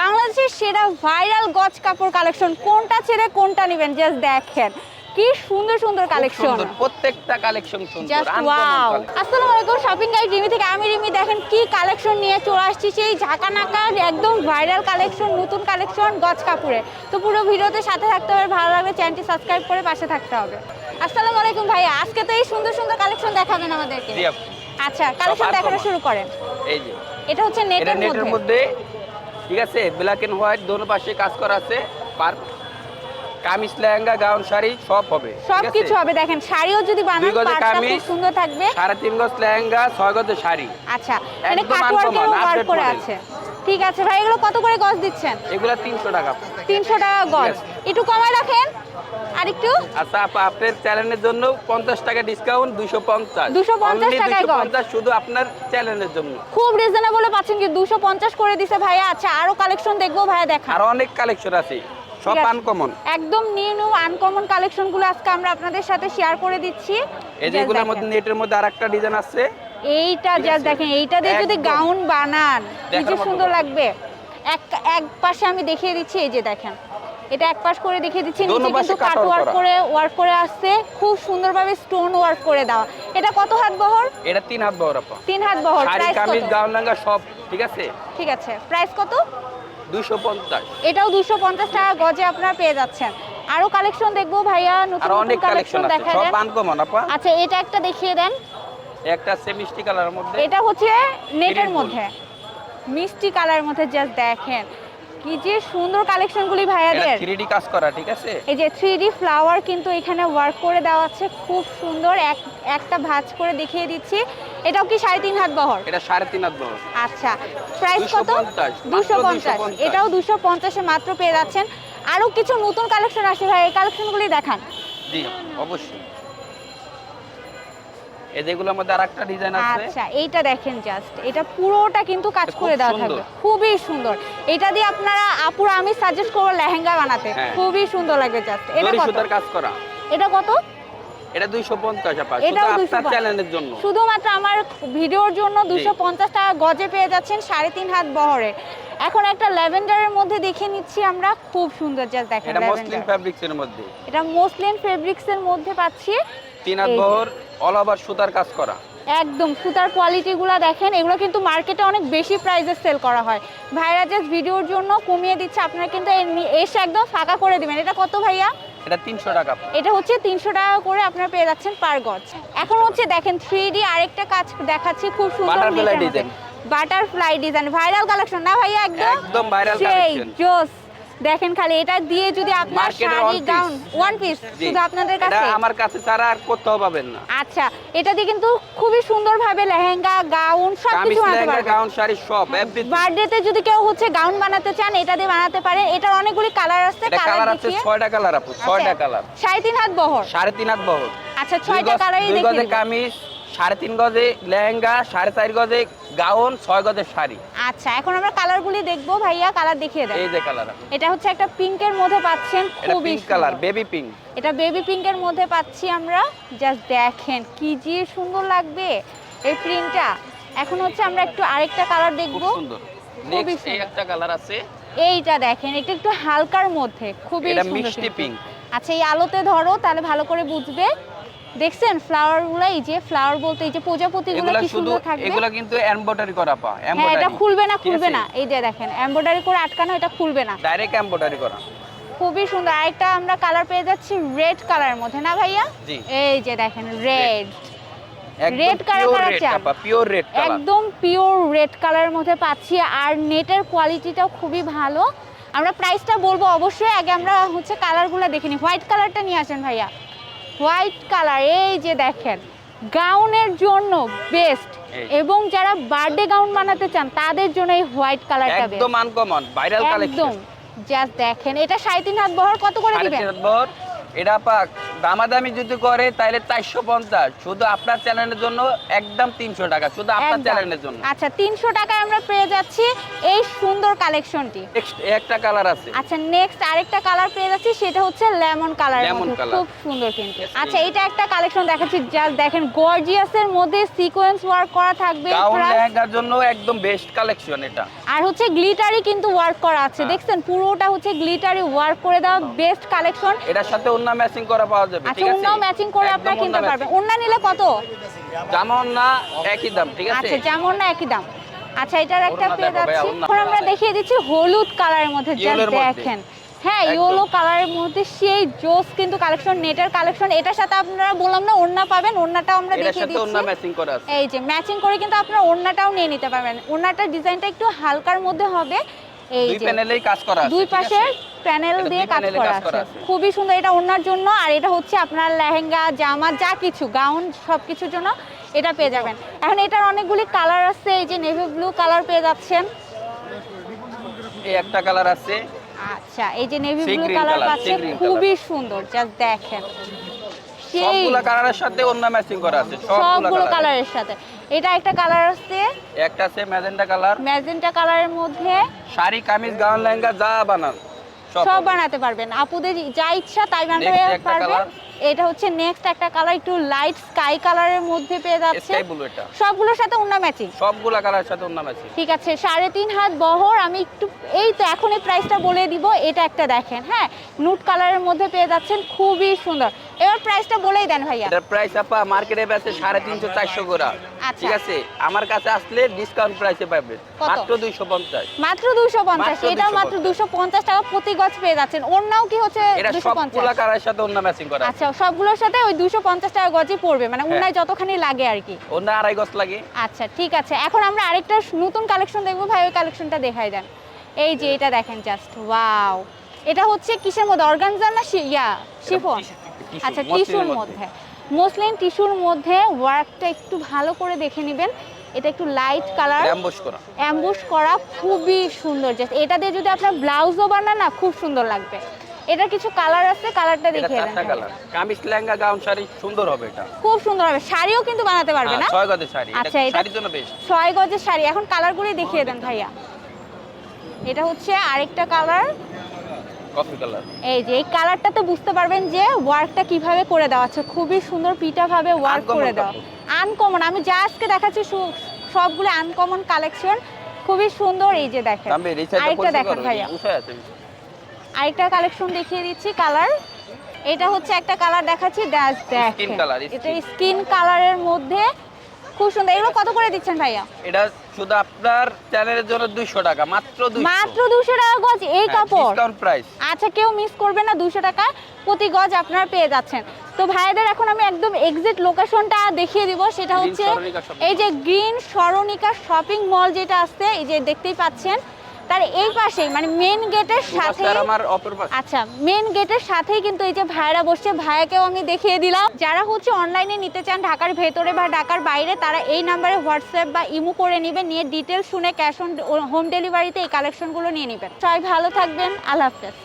বাংলাদেশের সেরা ভাইরাল গজ কাপড় কালেকশন কোনটা ছেড়ে কোনটা নেবেন? জাস্ট দেখেন। কি সুন্দর সুন্দর কালেকশন। প্রত্যেকটা কালেকশন সুন্দর জাস্ট ওয়াও। আসসালামু আলাইকুম শপিং গাইড রিমি থেকে আমি রিমি। দেখেন কি কালেকশন নিয়ে চলে আসছি সেই ঝাঁকা নাকা একদম ভাইরাল কালেকশন নতুন কালেকশন গজ কাপড়ে। তো পুরো ভিডিওতে সাথে থাকতে হবে ভালো লাগলে চ্যানেলটি সাবস্ক্রাইব করে পাশে থাকতে হবে। আসসালামু আলাইকুম ভাইয়া আজকে তো এই সুন্দর সুন্দর কালেকশন দেখাবেন আমাদেরকে। জি আচ্ছা কালেকশন। দেখানো শুরু করেন। এই যে। এটা হচ্ছে নেটের মধ্যে ঠিক আছে? ব্ল্যাক অ্যান্ড হোয়াইট দোনো পাশে কাজ করা আছে। পার কামিজ লেহেঙ্গা গাউন শাড়ি সব হবে হবে। দেখেন শাড়িও যদি বানান পাটটা খুব সুন্দর থাকবে। সাড়ে তিন গজ লেহেঙ্গা ছয় গজ শাড়ি। আচ্ছা মানে ওয়ার্ক করে আছে। ঠিক আছে ভাই এগুলো কত করে গজ দিচ্ছেন? এগুলো তিনশো টাকা। তিনশো টাকা গজ। একটু কমায় রাখেন। আর একটু আচ্ছা আপা আপনার চ্যানেলের জন্য পঞ্চাশ টাকা ডিসকাউন্ট দুইশো পঞ্চাশ। 250 টাকায় গজ। পঞ্চাশ শুধু আপনার চ্যানেলের জন্য। খুব রিজনেবল পাচ্ছেন কি দুশো পঞ্চাশ করে দিছে ভাইয়া। আচ্ছা আরও কালেকশন দেখব ভাইয়া দেখা। আর অনেক কালেকশন আছে সব আনকমন একদম নিউ নিউ আনকমন কালেকশনগুলো আজকে আমরা আপনাদের সাথে শেয়ার করে দিচ্ছি। এই যেগুলোর দেখেন। মধ্যে নেটের মধ্যে আর একটা ডিজাইন আছে। এইটা জাস্ট দেখেন এইটা দিয়ে যদি গাউন বানান কি যে সুন্দর লাগবে। এক এক পাশে আমি দেখিয়ে দিচ্ছি এই যে দেখেন। এটা এক পাশ করে দেখিয়ে দিচ্ছি নিচে কিন্তু কাট ওয়ার্ক করে ওয়ার্ক করে আসছে। খুব সুন্দরভাবে স্টোন ওয়ার্ক করে দেওয়া। এটা কত হাত বহর? এটা তিন হাত বহর আপা। তিন হাত বহর প্রাইস কামিজ কত? গাউন লেহেঙ্গা সব ঠিক আছে? ঠিক আছে প্রাইস কত? দুইশো পঞ্চাশ। এটাও দুশো পঞ্চাশ টাকা গজে আপনারা পেয়ে যাচ্ছেন। আরও কালেকশন দেখব ভাইয়া নতুন অনেক কালেকশন দেখা সব আনকমন আপা। আচ্ছা এটা একটা দেখিয়ে দেন। একটা আছে মিষ্টি কালারের মধ্যে। এটা হচ্ছে নেটের মধ্যে। মিষ্টি কালারের মধ্যে জাস্ট দেখেন। কি যে সুন্দর কালেকশনগুলি ভাইয়াদের। থ্রি ডি কাজ করা ঠিক আছে? এই যে থ্রি ডি ফ্লাওয়ার কিন্তু এখানে ওয়ার্ক করে দেওয়া আছে খুব সুন্দর। এক একটা ভাঁজ করে দেখিয়ে দিচ্ছি। এটাও কি সাড়ে তিন হাত বহর? এটা সাড়ে তিন হাত বহর। আচ্ছা প্রাইস কত? 250, দুশো মাত্র পঞ্চাশ। 250 এটাও দুশো পঞ্চাশে মাত্র পেয়ে যাচ্ছেন। আরও কিছু নতুন কালেকশন আসে ভাই এই কালেকশনগুলি দেখান। জি অবশ্যই। এই যেগুলোর মধ্যে আরেকটা ডিজাইন আছে। আচ্ছা এইটা দেখেন জাস্ট এটা পুরোটা কিন্তু কাজ করে দেওয়া থাকবে। খুবই সুন্দর। এটা দিয়ে আপনারা আপুরা আমি সাজেস্ট করব লেহেঙ্গা বানাতে। হ্যাঁ। খুবই সুন্দর লাগবে জাস্ট এটা কত? সুতার কাজ করা। এটা কত? এটা দুইশো পঞ্চাশ আপা শুধু আপনার চ্যানেলের জন্য। শুধুমাত্র আমার ভিডিওর জন্য দুশো পঞ্চাশ টাকা গজে পেয়ে যাচ্ছেন সাড়ে তিন হাত বহরে। এখন একটা ল্যাভেন্ডারের মধ্যে দেখে নিচ্ছি আমরা খুব সুন্দর জাস্ট দেখেন এটা মসলিন এর মধ্যে। এটা মসলিন ফেব্রিক্স এর মধ্যে পাচ্ছি। তিন হাত বহর অল ওভার সুতার কাজ করা। একদম সুতার কোয়ালিটিগুলো দেখেন এগুলো কিন্তু মার্কেটে অনেক বেশি প্রাইসে সেল করা হয়। ভাইরা জাস্ট ভিডিওর জন্য কমিয়ে দিচ্ছে আপনারা কিন্তু এসে একদম ফাঁকা করে দিবেন। এটা কত ভাইয়া? এটা তিনশো টাকা। এটা হচ্ছে তিনশো টাকা করে আপনারা পেয়ে যাচ্ছেন পার গজ। এখন হচ্ছে দেখেন থ্রি ডি আরেকটা কাজ দেখাচ্ছি খুব সুন্দর butterfly design butterfly design viral collection না ভাইয়া একদম? একদম ভাইরাল সেই জোস। দেখেন খালি এটা দিয়ে যদি আপনার শাড়ি গাউন ওয়ান পিস শুধু আপনাদের এটা কাছে? আমার কাছে ছাড়া আর কোথাও পাবেন না। আচ্ছা এটা দিয়ে কিন্তু খুবই সুন্দরভাবে লেহেঙ্গা গাউন সব কিছু বানাতে লেহেঙ্গা পারবেন। গাউন শাড়ি সব এভরিথিং বার্থডেতে যদি কেউ হচ্ছে গাউন বানাতে চান এটা দিয়ে বানাতে পারেন এটার অনেকগুলি কালার আছে কালার আছে দেখিয়ে। ছয়টা কালার আপু ছয়টা আচ্ছা, কালার সাড়ে তিন হাত বহর। সাড়ে তিন হাত বহর। আচ্ছা দুই ছয়টা গজ- কালারই দুই দেখে কামিজ সাড়ে তিন গজে লেহেঙ্গা সাড়ে চার গজে গাউন ছয় গজের শাড়ি। আচ্ছা এখন আমরা কালারগুলি দেখব ভাইয়া কালার দেখিয়ে দেন এই যে কালার এটা হচ্ছে একটা পিঙ্কের মধ্যে পাচ্ছেন খুবই কালার বেবি পিঙ্ক এটা বেবি পিঙ্কের মধ্যে পাচ্ছি আমরা। জাস্ট দেখেন কি যে সুন্দর লাগবে এই প্রিন্টটা এখন হচ্ছে আমরা একটু আরেকটা কালার খুব দেখব। সুন্দর। নেক্সট এই একটা কালার আছে। এইটা দেখেন এটা একটু হালকার মধ্যে খুবই এটা সুন্দর মিষ্টি পিঙ্ক আচ্ছা এই আলোতে ধরো তাহলে ভালো করে বুঝবে। দেখছেন ফ্লাওয়ারগুলো এই যে ফ্লাওয়ার বলতে এই যে প্রজাপতি গুলো কি সুন্দর থাকবে? এগুলা কিন্তু এমব্রয়ডারি করা পা হ্যাঁ এটা খুলবে না খুলবে না। এই যে দেখেন এমব্রয়ডারি করে আটকানো এটা খুলবে না। ডাইরেক্ট এমব্রয়ডারি করা। খুবই সুন্দর। আরেকটা আমরা কালার পেয়ে যাচ্ছি রেড কালারের মধ্যে না ভাইয়া। এই যে দেখেন রেড Red কালার রেড চান? পিওর রেড কালার একদম পিওর রেড কালারের মধ্যে পাচ্ছি আর নেটের কোয়ালিটিটাও খুবই ভালো। আমরা প্রাইসটা বলব অবশ্যই আগে আমরা হচ্ছে কালারগুলো দেখে নিই। হোয়াইট কালারটা নিয়ে আসেন ভাইয়া। হোয়াইট কালার এই যে দেখেন গাউনের জন্য বেস্ট এবং যারা বার্থডে গাউন বানাতে চান তাদের জন্য এই হোয়াইট কালারটা একদম আনকমন ভাইরাল একদম। কালেকশন জাস্ট দেখেন এটা সাড়ে তিন হাত বহর কত করে দিবেন? 3.5 হাত বহর এটা পা দামাদামি যদি করে তাহলে চারশো পঞ্চাশ। শুধু আপনার চ্যানেলের জন্য একদম তিনশো টাকা শুধু আপনার। চ্যানেলের জন্য। আচ্ছা তিনশো টাকায় আমরা পেয়ে যাচ্ছি এই সুন্দর কালেকশনটি। একটা কালার আছে। আচ্ছা নেক্সট আরেকটা কালার পেয়ে যাচ্ছি সেটা হচ্ছে লেমন কালার। খুব সুন্দর কিন্তু। আচ্ছা এটা একটা কালেকশন দেখাচ্ছি জাস্ট দেখেন গর্জিয়াস এর মধ্যে সিকোয়েন্স ওয়ার্ক করা থাকবে লেহেঙ্গার জন্য একদম বেস্ট কালেকশন এটা। আর হচ্ছে গ্লিটারি কিন্তু ওয়ার্ক করা আছে। হ্যাঁ। দেখছেন পুরোটা হচ্ছে গ্লিটারি ওয়ার্ক করে দেওয়া বেস্ট কালেকশন এটার সাথে অন্য ম্যাচিং করা পাওয়া যাবে আচ্ছা ঠিক আছে? অন্যও ম্যাচিং করে আপনারা কিনতে পারবেন। ওন্না নিলে কত? যেমন না একই দাম ঠিক আছে? আচ্ছা যেমন না একই দাম। আচ্ছা এটার একটা পেয়ে যাচ্ছি এখন আমরা দেখিয়ে দিচ্ছি হলুদ কালারের মধ্যে মধ্যে। দেখেন। হ্যাঁ ইয়েলো কালারের মধ্যে সেই জোস কিন্তু কালেকশন নেটের কালেকশন এটার সাথে আপনারা বললাম না ওড়না পাবেন ওড়নাটাও আমরা দেখিয়ে দিচ্ছি। ম্যাচিং করা আছে। এই যে ম্যাচিং করে কিন্তু আপনারা ওড়নাটাও নিয়ে নিতে পারবেন। ওড়নাটার ডিজাইনটা একটু হালকার মধ্যে হবে। এই দুই প্যানেলেই কাজ করা আছে দুই পাশে প্যানেল দিয়ে কাজ করা আছে। খুবই সুন্দর এটা ওনার জন্য আর এটা হচ্ছে আপনার লেহেঙ্গা জামা যা কিছু গাউন সব কিছুর জন্য এটা পেয়ে যাবেন। এখন এটার অনেকগুলি কালার আছে এই যে নেভি ব্লু কালার পেয়ে যাচ্ছেন। এই একটা কালার আছে। আচ্ছা এই যে নেভি ব্লু কালার পাচ্ছেন খুবই সুন্দর জাস্ট দেখেন। সবগুলা কালারের সাথে অন্য ম্যাচিং করা আছে সবগুলো কালার কালারের সাথে। এটা একটা কালার আছে। একটা আছে ম্যাজেন্টা কালার। ম্যাজেন্টা কালারের মধ্যে শাড়ি কামিজ গাউন লেহেঙ্গা যা বানান সব বানাতে পারবেন। আপুদের যা ইচ্ছা তাই বানাতে পারবেন। এটা হচ্ছে নেক্সট একটা কালার একটু লাইট স্কাই কালারের মধ্যে পেয়ে যাচ্ছে। স্কাই ব্লু এটা। সবগুলোর সাথে অন্য ম্যাচিং সবগুলা কালারের সাথে অন্য ম্যাচিং ঠিক আছে সাড়ে তিন হাত বহর আমি একটু এই তো এখন এই প্রাইসটা বলে দিব এটা একটা দেখেন হ্যাঁ? নুট কালারের মধ্যে পেয়ে যাচ্ছেন খুবই সুন্দর। এবার প্রাইসটা বলেই দেন ভাইয়া। এটার প্রাইস আপা মার্কেটে বেচে সাড়ে তিনশো চারশো করে। আচ্ছা। ঠিক আছে? আমার কাছে আসলে ডিসকাউন্ট প্রাইসে পাবেন। মাত্র দুইশো পঞ্চাশ। মাত্র দুশো পঞ্চাশ। 250 মাত্র দুশো পঞ্চাশ টাকা প্রতি গজ পেয়ে যাচ্ছেন। অন্যও কি হচ্ছে এটা দুশো পঞ্চাশ? সাথে অন্য ম্যাচিং করা আচ্ছা সবগুলোর সাথে ওই দুশো পঞ্চাশ টাকা গজই পড়বে। মানে হ্যাঁ। যতখানি লাগে আর কি। অন্য আড়াই গজ লাগে। আচ্ছা ঠিক আছে। এখন আমরা আরেকটা নতুন কালেকশন দেখব। ভাই ওই কালেকশনটা দেখাই দেন। এই যে এটা দেখেন জাস্ট ওয়াও এটা হচ্ছে কিসের মধ্যে? অর্গানজা না ইয়া শিফন? আচ্ছা টিস্যুর মধ্যে। মসলিন টিস্যুর মধ্যে ওয়ার্কটা একটু ভালো করে দেখে নেবেন। এটা একটু লাইট কালার অ্যাম্বুশ করা। অ্যাম্বুশ করা খুবই সুন্দর। জাস্ট এটা দিয়ে যদি আপনার ব্লাউজও বানান না খুব সুন্দর লাগবে। এটার কিছু কালার আছে কালারটা এটা দেখিয়ে দেন। চারটা কালার কামিজ লেহেঙ্গা গাউন শাড়ি সুন্দর হবে এটা। খুব সুন্দর হবে। শাড়িও কিন্তু বানাতে পারবে না? হ্যাঁ, ছয় গজের শাড়ি। আচ্ছা, এটা এটা- শাড়ির জন্য বেস্ট ছয় গজের শাড়ি। এখন কালারগুলি দেখিয়ে দেন ভাইয়া। এটা হচ্ছে আরেকটা কালার কফি কালার এই যে এই কালারটাতে বুঝতে পারবেন যে ওয়ার্কটা কীভাবে করে দেওয়া আছে। খুবই সুন্দর পিটা ভাবে ওয়ার্ক করে দেওয়া। আনকমন আমি যা আজকে দেখাচ্ছি সবগুলো আনকমন কালেকশন খুবই সুন্দর এই যে দেখেন। আরেকটা দেখেন ভাইয়া। আরেকটা কালেকশন দেখিয়ে দিচ্ছি কালার এটা হচ্ছে একটা কালার দেখাচ্ছি ড্যাশ দেখেন। এটা স্কিন কালারের মধ্যে খুব সুন্দর। এগুলো কত করে দিচ্ছেন ভাইয়া? এটা শুধু আপনার চ্যানেলের জন্য 200 টাকা মাত্র 200 মাত্র 200 টাকা গজ এই কাপড়। ডিসকাউন্ট প্রাইস আচ্ছা কেউ মিস করবে না দুশো টাকা প্রতি গজ আপনারা পেয়ে যাচ্ছেন। তো ভাইদের এখন আমি একদম এক্সিট লোকেশনটা দেখিয়ে দিব সেটা হচ্ছে এই যে গ্রিন সরণিকা শপিং মল যেটা আছে এই যে দেখতেই পাচ্ছেন তার এই পাশেই মানে মেন গেটের সাথে আমার অপর পাশে। আচ্ছা মেন গেটের সাথেই কিন্তু এই যে ভাইরা বসছে ভাইয়াকেও আমি দেখিয়ে দিলাম। যারা হচ্ছে অনলাইনে নিতে চান ঢাকার ভেতরে বা ঢাকার বাইরে তারা এই নাম্বারে হোয়াটসঅ্যাপ বা ইমো করে নেবেন নিয়ে ডিটেলস শুনে ক্যাশ অন হোম ডেলিভারিতে এই কালেকশনগুলো নিয়ে নেবেন। সবাই ভালো থাকবেন আল্লাহ হাফেজ।